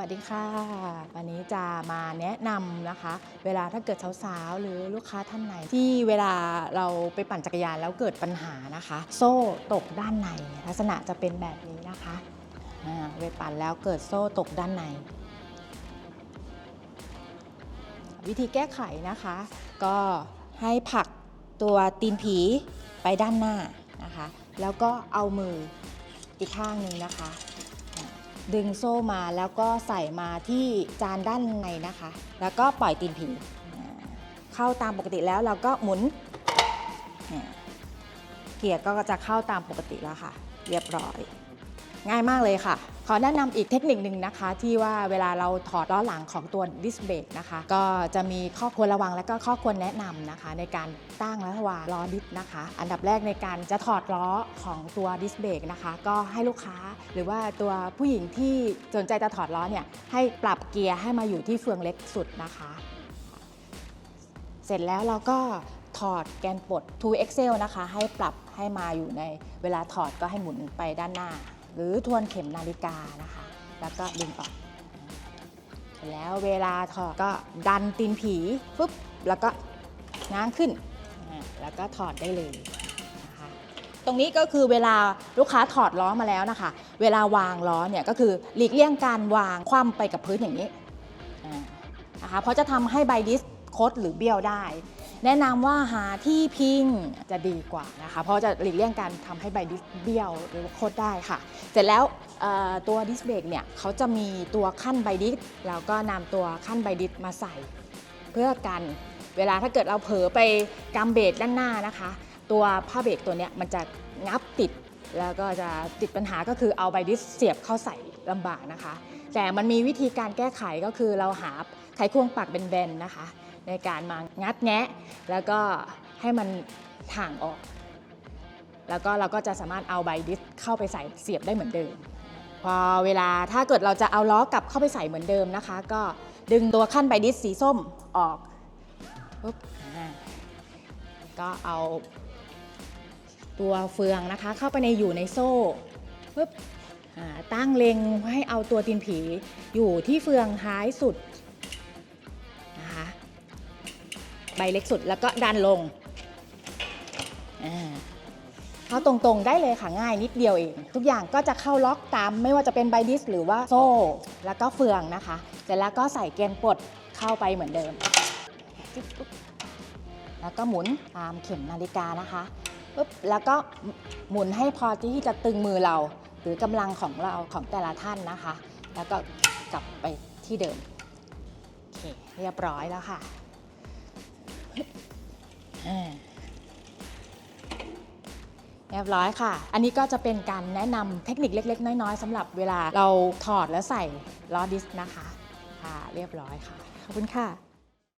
วัสดีค่ะ วันนี้จะมาแนะนำนะคะ เวลาถ้าเกิดสาวๆ หรือลูกค้าท่านไหน ที่เวลาเราไปปั่นจักรยานแล้วเกิดปัญหานะคะ โซ่ตกด้านใน ลักษณะจะเป็นแบบนี้นะคะอ่าไปปั่นแล้วเกิดโซ่ตกด้านใน วิธีแก้ไขนะคะ ก็ให้ผลักตัวตีนผีไปด้านหน้านะคะ แล้วก็เอามืออีกข้างหนึ่งนะคะ ดึงโซ่มาแล้วก็ใส่มาที่จานด้านในนะคะ แล้วก็ปล่อยตีนผีเข้าตามปกติแล้วเราก็หมุนเกียร์ก็จะเข้าตามปกติแล้วค่ะ เรียบร้อย ง่ายมากเลยค่ะ อแนะนำอีกเทคนิคหนึ่งนะคะ ที่ว่าเวลาเราถอดล้อหลังของตัวดิสเบรกนะคะ ก็จะมีข้อควรระวังและก็ข้อควรแนะนำนะคะ ในการตั้งและวางล้อดิสนะคะ อันดับแรกในการจะถอดล้อของตัวดิสเบรกนะคะ ก็ให้ลูกค้าหรือว่าตัวผู้หญิงที่สนใจจะถอดล้อเนี่ยให้ปรับเกียร์ให้มาอยู่ที่เฟืองเล็กสุดนะคะ เสร็จแล้วเราก็ถอดแกนปลด 2 Excel นะคะ ให้ปรับให้มาอยู่ในเวลาถอดก็ให้หมุนไปด้านหน้า หรือทวนเข็มนาฬิกานะคะ แล้วก็ดึงออก แล้วเวลาถอดก็ดันตีนผีปุ๊บแล้วก็ง้างขึ้น แล้วก็ถอดได้เลยนะคะตรงนี้ก็คือเวลาลูกค้าถอดล้อมาแล้วนะคะ เวลาวางล้อเนี่ยก็คือหลีกเลี่ยงการวางคว่ำไปกับพื้นอย่างนี้นะคะเพราะจะทำให้ใบดิสคดหรือเบี้ยวได้ แนะนำว่าหาที่พิงจะดีกว่านะคะ เพราะจะหลีกเลี่ยงการทำให้ใบดิสเบี้ยวหรือโคดได้ค่ะ เสร็จแล้วตัวดิสเบรกเนี่ยเขาจะมีตัวขั้นใบดิสแล้วก็นำตัวขั้นใบดิสมาใส่ เพื่อกันเวลาถ้าเกิดเราเผลอไปกำเบรกด้านหน้านะคะ ตัวผ้าเบรกตัวเนี้ยมันจะงับติดแล้วก็จะติดปัญหาก็คือเอาใบดิสเสียบเข้าใส่ลำบากนะคะ แต่มันมีวิธีการแก้ไขก็คือเราหาไขควงปักแบนๆนะคะ ในการมางัดแงะ แล้วก็ให้มันห่างออก แล้วก็เราก็จะสามารถเอาใบดิสเข้าไปใส่เสียบได้เหมือนเดิม พอเวลาถ้าเกิดเราจะเอาล้อกลับเข้าไปใส่เหมือนเดิมนะคะ ก็ดึงตัวขั้นใบดิสสีส้มออกปุ๊บก็เอาตัวเฟืองนะคะ เข้าไปในอยู่ในโซ่ปุ๊บตั้งเล็งให้เอาตัวตีนผีอยู่ที่เฟืองท้ายสุด ใบเล็กสุดแล้วก็ดันลงเข้าตรงๆได้เลยค่ะง่ายนิดเดียวเอง ทุกอย่างก็จะเข้าล็อกตามไม่ว่าจะเป็นใบดิสหรือว่าโซ่ แล้วก็เฟืองนะคะ เสร็จแล้วก็ใส่เกนปลดเข้าไปเหมือนเดิม แล้วก็หมุนตามเข็มนาฬิกานะคะปุ๊บแล้วก็หมุนให้พอที่จะตึงมือเรา หรือกำลังของเราของแต่ละท่านนะคะ แล้วก็กลับไปที่เดิมโอเคเรียบร้อยแล้วค่ะ เรียบร้อยค่ะ อันนี้ก็จะเป็นการแนะนำเทคนิคเล็ก ๆ น้อย ๆสำหรับเวลาเราถอดแล้วใส่ล้อดิสก์นะคะ ค่ะ เรียบร้อยค่ะ ขอบคุณค่ะ